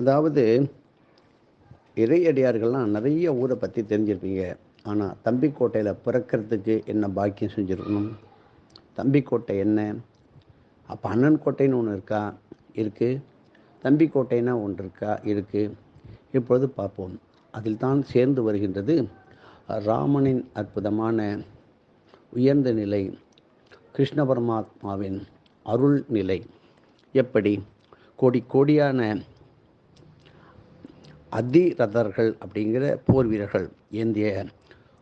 அதாவது இறையடியார்கள்லாம் நிறைய ஊரை பற்றி தெரிஞ்சிருப்பீங்க. ஆனால் தம்பிக்கோட்டையில் பிறக்கிறதுக்கு என்ன பாக்கியம் செஞ்சுருக்கணும்? தம்பிக்கோட்டை என்ன? அப்போ அண்ணன் கோட்டைன்னு ஒன்று இருக்கா? இருக்குது தம்பிக்கோட்டைன்னா ஒன்று இருக்கா? இருக்குது இப்பொழுது பார்ப்போம். அதில் தான் சேர்ந்து வருகின்றது ராமனின் அற்புதமான உயர்ந்த நிலை கிருஷ்ண பரமாத்மாவின் அருள் நிலை. எப்படி? கோடி கோடியான அதிரதர்கள் அப்படிங்கிற போர் வீரர்கள் ஏந்திய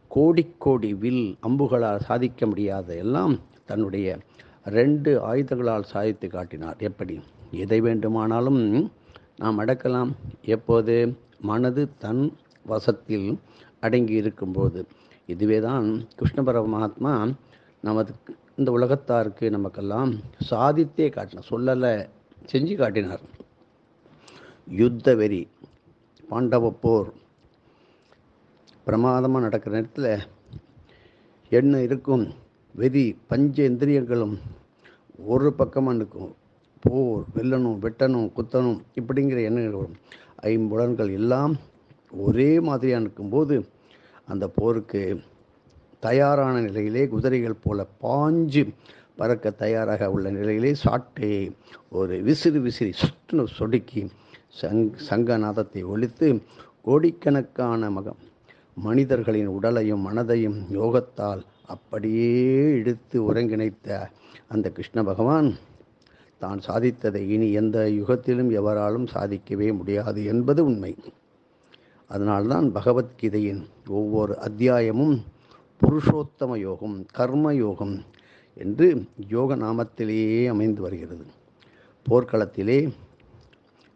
கோடி கோடி வில் அம்புகளால் சாதிக்க முடியாத எல்லாம் தன்னுடைய ரெண்டு ஆயுதங்களால் சாதித்து காட்டினார். எப்படி? எதை வேண்டுமானாலும் நாம் அடக்கலாம். எப்போது? மனது தன் வசத்தில் அடங்கி இருக்கும்போது. இதுவே தான் கிருஷ்ண பரமாத்மா நமது இந்த உலகத்தாருக்கு நமக்கெல்லாம் சாதித்தே காட்டினார். சொல்லலை செஞ்சு காட்டினார். யுத்த வெறி. பாண்டவ போர் பிரமாதமாக நடக்கிற நேரத்தில் என்ன இருக்கும்? வெறி பஞ்ச இந்திரியங்களும் ஒரு பக்கமாக நிற்கும். போர் வெல்லணும் வெட்டணும் குத்தணும் இப்படிங்கிற எண்ணங்கள் வரும். ஐம்புலன்கள் எல்லாம் ஒரே மாதிரியாக நிற்கும்போது அந்த போருக்கு தயாரான நிலையிலே குதிரைகள் போல பாஞ்சு பறக்க தயாராக உள்ள நிலையிலே சாட்டை ஒரு விசிறு விசிறி சுற்றுனு சொடுக்கி சங் சங்கநாதத்தை ஒழித்து கோடிக்கணக்கான மக மனிதர்களின் உடலையும் மனதையும் யோகத்தால் அப்படியே இழுத்து ஒருங்கிணைத்த அந்த கிருஷ்ண பகவான் தான் சாதித்ததை இனி எந்த யுகத்திலும் எவராலும் சாதிக்கவே முடியாது என்பது உண்மை. அதனால்தான் பகவத்கீதையின் ஒவ்வொரு அத்தியாயமும் புருஷோத்தம யோகம் கர்ம யோகம் என்று யோக நாமத்திலேயே அமைந்து வருகிறது. போர்க்களத்திலே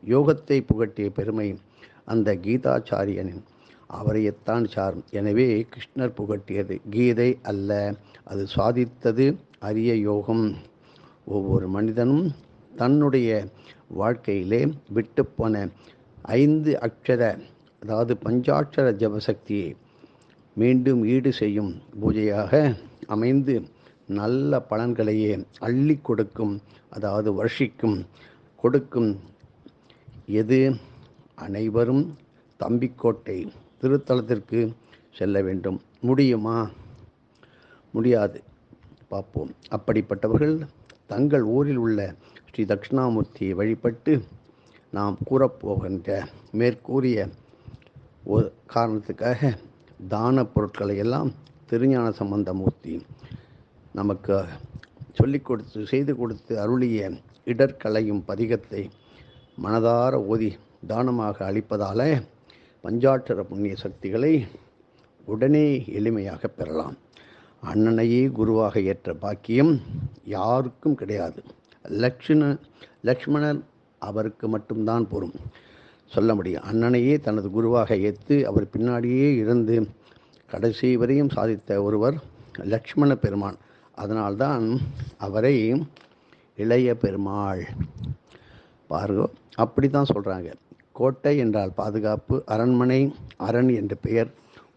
யோகத்தை புகட்டிய பெருமை அந்த கீதாச்சாரியனின். அவரையத்தான் சாரும் எனவே கிருஷ்ணர் புகட்டியது கீதை அல்ல அது சாதித்தது அரிய யோகம். ஒவ்வொரு மனிதனும் தன்னுடைய வாழ்க்கையிலே விட்டுப்போன ஐந்து அக்ஷர அதாவது பஞ்சாட்சர ஜபசக்தியை மீண்டும் ஈடு செய்யும் பூஜையாக அமைந்து நல்ல பலன்களையே அள்ளி கொடுக்கும் அதாவது வருஷிக்கும் கொடுக்கும் எது? அனைவரும் தம்பிக்கோட்டை திருத்தலத்திற்கு செல்ல வேண்டும். முடியுமா? முடியாது. பார்ப்போம். அப்படிப்பட்டவர்கள் தங்கள் ஊரில் உள்ள ஸ்ரீ தட்சிணாமூர்த்தியை வழிபட்டு நாம் கூறப்போகின்ற மேற்கூறிய ஒரு காரணத்துக்காக தான பொருட்களை எல்லாம் திருஞான சம்பந்தமூர்த்தி நமக்கு சொல்லிக் கொடுத்து செய்து கொடுத்து அருளிய இடர்களையும் பதிகத்தை மனதார ஓதி தானமாக அளிப்பதால பஞ்சாட்சர புண்ணிய சக்திகளை உடனே எளிமையாக பெறலாம். அண்ணனையே குருவாக ஏற்ற பாக்கியம் யாருக்கும் கிடையாது. லக்ஷ்மண லக்ஷ்மணர் அவருக்கு மட்டும்தான் பொறும். சொல்ல முடியும் அண்ணனையே தனது குருவாக ஏற்று அவர் பின்னாடியே இருந்து கடைசி வரையும் சாதித்த ஒருவர் லக்ஷ்மண பெருமான். அதனால்தான் அவரை இளைய பெருமாள் பாருங்க. அப்படி தான் சொல்கிறாங்க கோட்டை என்றால் பாதுகாப்பு அரண்மனை அரண் என்ற பெயர்.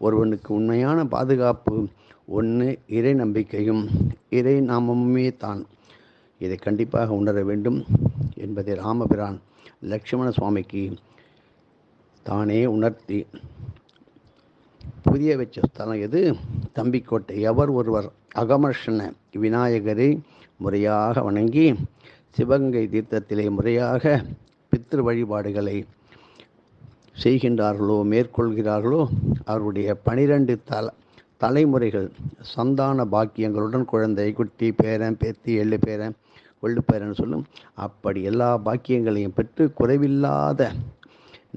ஒருவனுக்கு உண்மையான பாதுகாப்பு ஒன்று இறை நம்பிக்கையும் இறை நாமமுமே தான். இதை கண்டிப்பாக உணர வேண்டும் என்பதை ராமபிரான் லக்ஷ்மண சுவாமிக்கு தானே உணர்த்தி புதிய வச்ச ஸ்தலம் எது? தம்பிக்கோட்டை. எவர் ஒருவர் அகமர்ஷன விநாயகரை முறையாக வணங்கி சிவகங்கை தீர்த்தத்திலே முறையாக பித்திரு வழிபாடுகளை செய்கின்றார்களோ மேற்கொள்கிறார்களோ அவருடைய பனிரெண்டு தல தலைமுறைகள் சந்தான பாக்கியங்களுடன் குழந்தை குட்டி பேரன் பேத்தி எள்ளு பேரன் கொள்ளு பேரன் சொல்லும் அப்படி எல்லா பாக்கியங்களையும் பெற்று குறைவில்லாத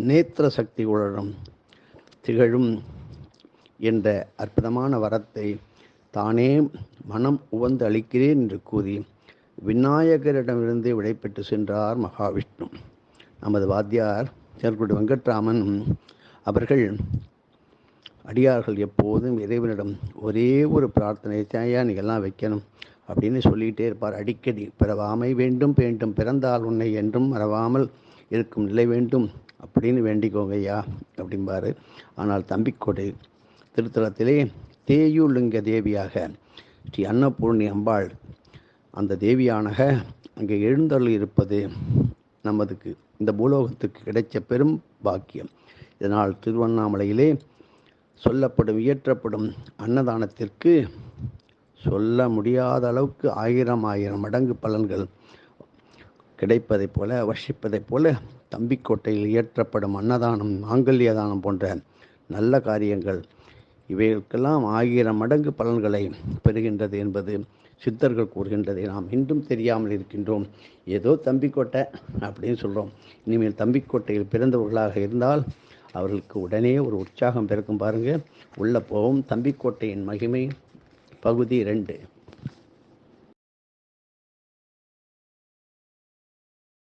நேத்திர சக்திகளுடன் திகழும் என்ற அற்புதமான வரத்தை தானே மனம் உவந்து அளிக்கிறேன் என்று கூறி விநாயகரிடமிருந்து விடைபெற்று சென்றார் மகாவிஷ்ணு. நமது வாத்தியார் செயற்குடி வெங்கட்ராமன் அவர்கள் அடியார்கள் எப்போதும் இறைவனிடம் ஒரே ஒரு பிரார்த்தனை தாயா நீங்கள்லாம் வைக்கணும் அப்படின்னு சொல்லிகிட்டே இருப்பார். அடிக்கடி பிறவாமை வேண்டும் வேண்டும் பிறந்தால் உன்னை என்றும் மறவாமல் இருக்கும் நிலை வேண்டும் அப்படின்னு வேண்டிக்கோங்க ஐயா அப்படிம்பாரு. ஆனால் தம்பிக்கோட்டை திருத்தலத்திலே தேயுலிங்க தேவியாக ஸ்ரீ அன்னபூர்ணி அம்பாள் அந்த தேவியானக அங்கே எழுந்தருள் இருப்பது நமதுக்கு இந்த பூலோகத்துக்கு கிடைச்ச பெரும் பாக்கியம். இதனால் திருவண்ணாமலையிலே சொல்லப்படும் இயற்றப்படும் அன்னதானத்திற்கு சொல்ல முடியாத அளவுக்கு ஆயிரம் ஆயிரம் மடங்கு பலன்கள் கிடைப்பதைப் போல வர்ஷிப்பதைப் போல தம்பிக்கோட்டையில் இயற்றப்படும் அன்னதானம் மாங்கல்ய தானம் போன்ற நல்ல காரியங்கள் இவைகளுக்கெல்லாம் ஆயிரம் மடங்கு பலன்களை பெறுகின்றது என்பது சித்தர்கள் கூறுகின்றதை. நாம் இன்றும் தெரியாமல் இருக்கின்றோம். ஏதோ தம்பிக்கோட்டை அப்படின்னு சொல்கிறோம் இனிமேல் தம்பிக்கோட்டையில் பிறந்தவர்களாக இருந்தால் அவர்களுக்கு உடனே ஒரு உற்சாகம் பிறக்கும் பாருங்கள் உள்ள போவோம் தம்பிக்கோட்டையின் மகிமை பகுதி ரெண்டு.